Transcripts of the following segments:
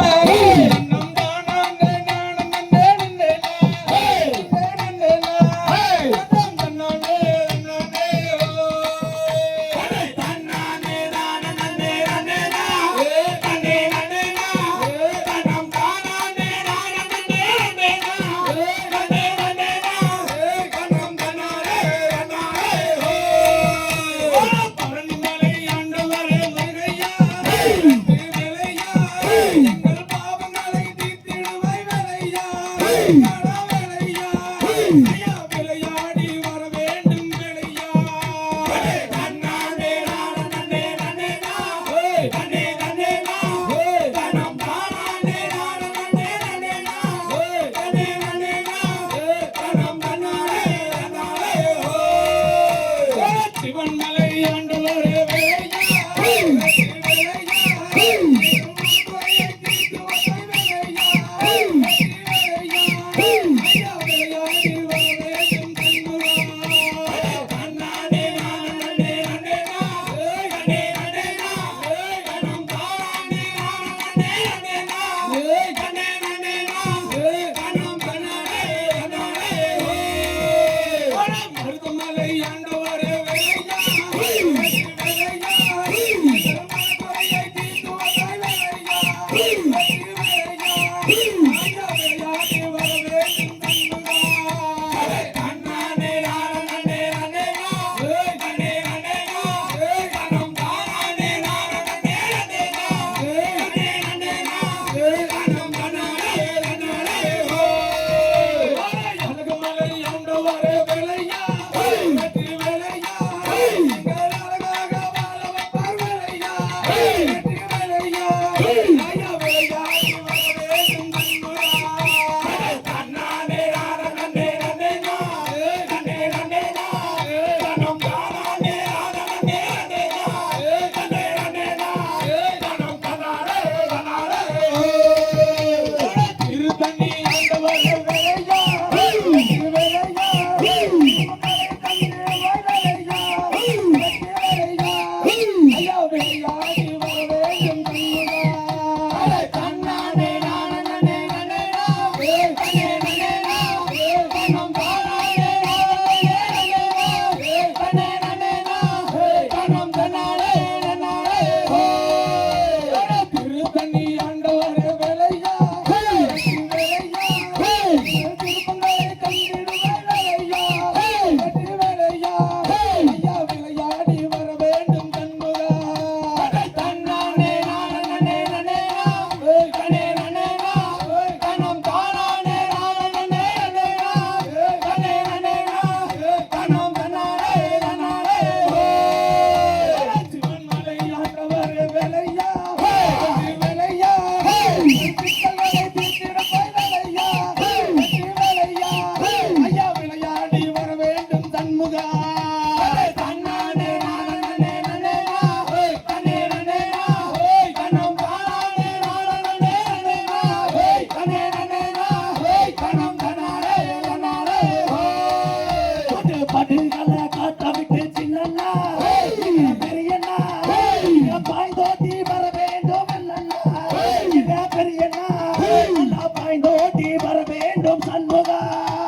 Yeah. Uhum. நன்னானே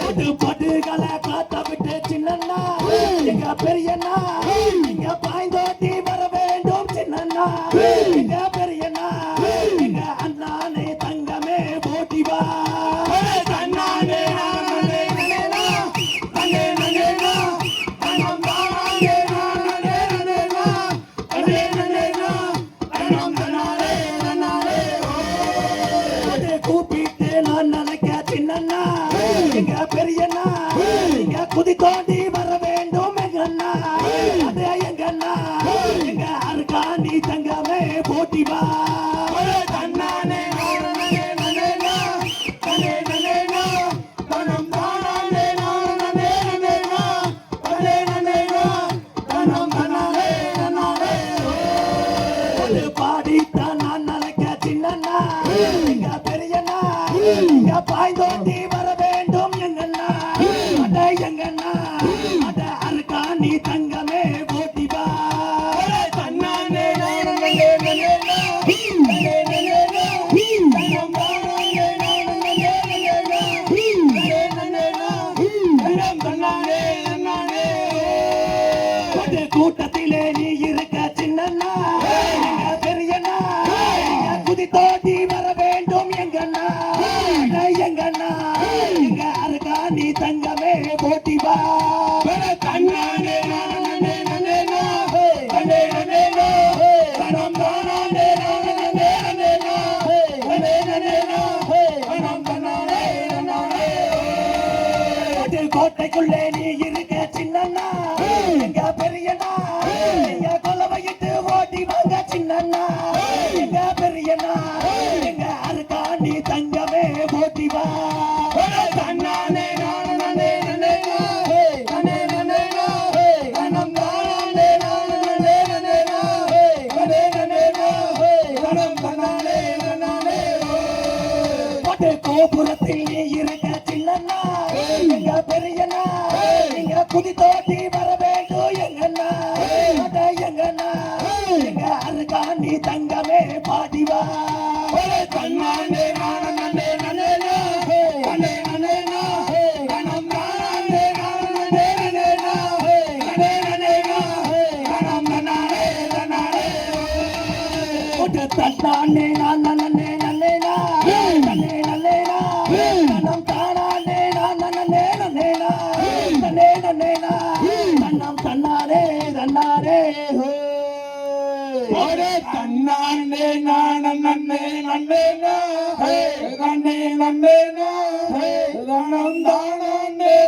பட்டு பட்டுகளை எங்க நீ தங்கமே போட்டிவா தன்னானே கூட்டத்திலே நீ இருக்க சின்னண்ணா பெரியண்ணா குதி தோட்டி எனக்குள்ளே நீ இருக்க சின்னண்ணா எங்க பெரியண்ணா எங்க கொலவையிட்டு ஓட்டி வாங்க சின்னண்ணா எங்க பெரியண்ணா எங்க அருக்கா நீ கோபுரத்தில் இருக்க சின்னண்ணா புதித்தோட்டி வர வேண்டும் எங்கன்னா எங்கன்னா எங்க அருகாணி தங்கமே பாதிவா தன்னாண்டே நன்னேனா ஹே கண்ணே நன்னேனா ஹே தானம் தானே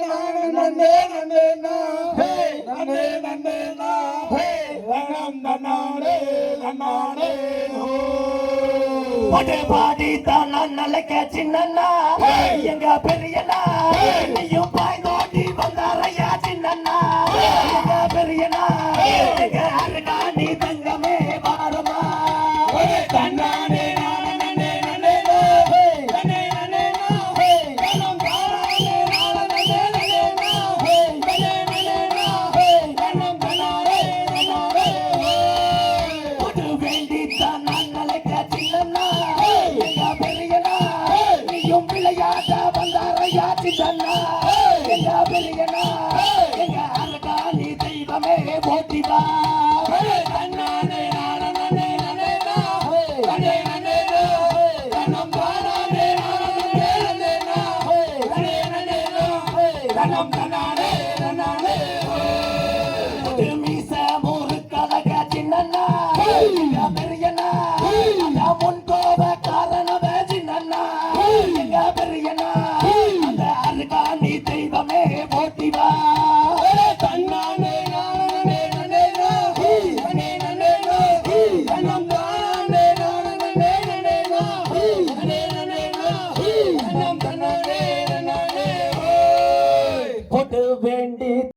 நான நன்னே நன்னேனா ஹே நன்னே நன்னேனா ஹே தனம் தன்னாடே தன்னாடே ஹோ பாட்டு பாடி தான் நல்லக்க சின்னண்ணா. எங்க பெரியண்ணா நீயும் பாய் நோட்டி வந்தாரையா சின்னண்ணா. எங்க பெரியண்ணா எங்க அரகாணி தெய்வமே போட்டிதா கண்ணானே நானே நானே நானே